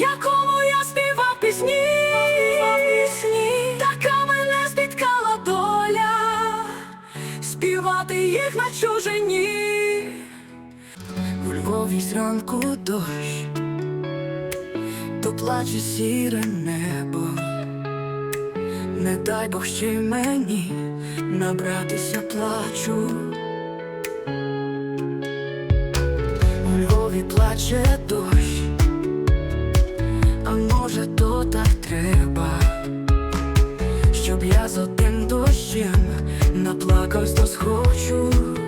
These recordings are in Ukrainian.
якому я співав пісні, пісні, така мене спіткала доля, співати їх на чужині, у Львові зранку дощ, то плаче сіре небо, не дай Бог ще й мені набратися плачу. У Львові плаче. Я з тим дощем наплакавсь то схочу.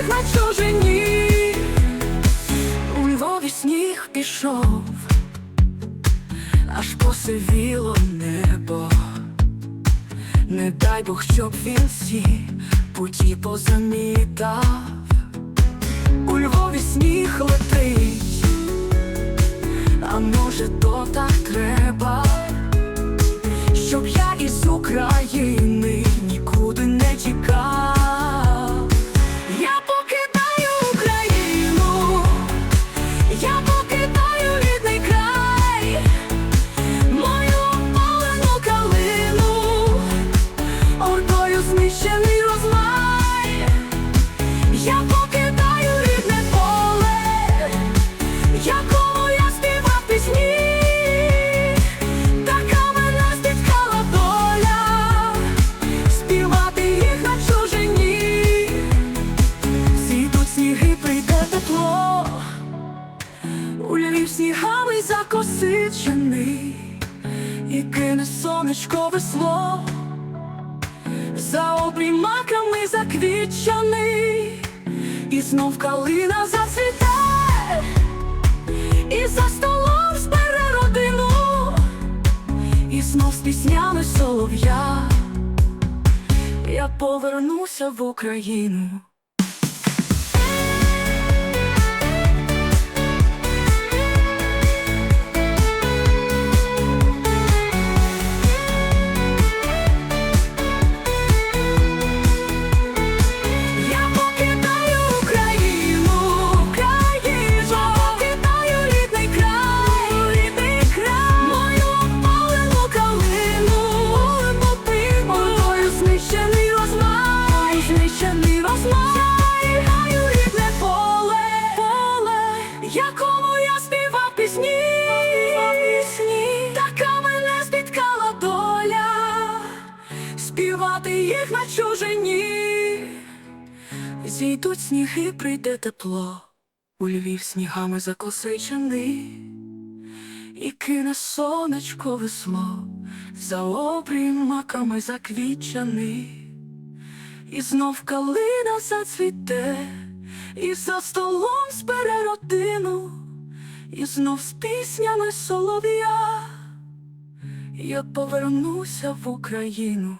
Їх на чужині. У Львові сніг пішов, аж посивіло небо. Не дай Бог, щоб він всі путі позамітав. Знищений розлай. Я покидаю рідне поле, якому я співав пісні, така мене спіткала доля, співати їх на чужині, зійдуть сніги, прийде тепло, у Львів снігами закосичений, і кине сонечко весло за обрімаками заквітчаний, і знов калина зацвіте, і за столом збере родину, і знов з піснями солов'я. Я повернуся в Україну. Співати на чужині. Зійдуть сніги, прийде тепло, у Львів снігами закосичений, і кине сонечко весло, за обрімаками заквічений, і знов калина зацвіте, і за столом збере родину, і знов з піснями солов'я, я повернуся в Україну.